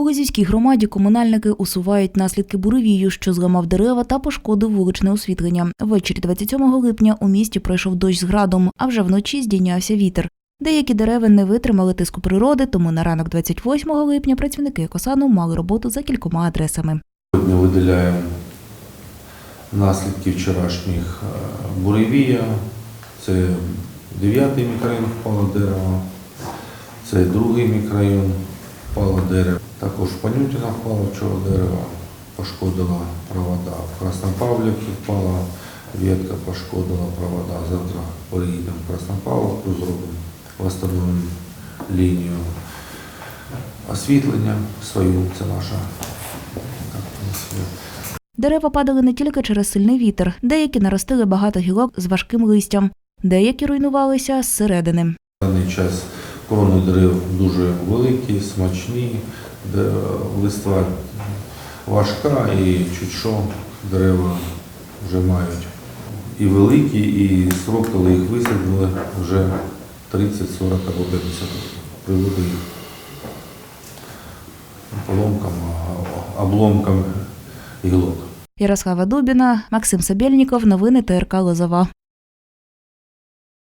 У Лозівській громаді комунальники усувають наслідки буревію, що зламав дерева та пошкодив вуличне освітлення. Ввечері 27 липня у місті пройшов дощ з градом, а вже вночі здійнявся вітер. Деякі дерева не витримали тиску природи, тому на ранок 28 липня працівники екосану мали роботу за кількома адресами. Сьогодні виділяємо наслідки вчорашніх е, буревія. Це 9 мікрорайон впало дерево, це другий мікрорайон впало дерево. Також в Панютіна впало вчора дерево, пошкодила провода. В Краснопавлівці впала ветка, пошкодила провода. Завтра приїдемо в Краснопавлівку, зробимо, встановимо лінію освітлення свою, це наша. Дерева падали не тільки через сильний вітер, деякі наростили багато гілок з важким листям, деякі руйнувалися зсередини. В даний час крони дерев дуже великі, смачні, де листва важка і чуть що дерева вже мають і великі, і срок, коли їх висадили, вже 30, 40 або 50 років. Приводу їх поломкам, обломкам гілок. Ярослава Дубіна, Максим Сабєльніков, новини ТРК Лозова.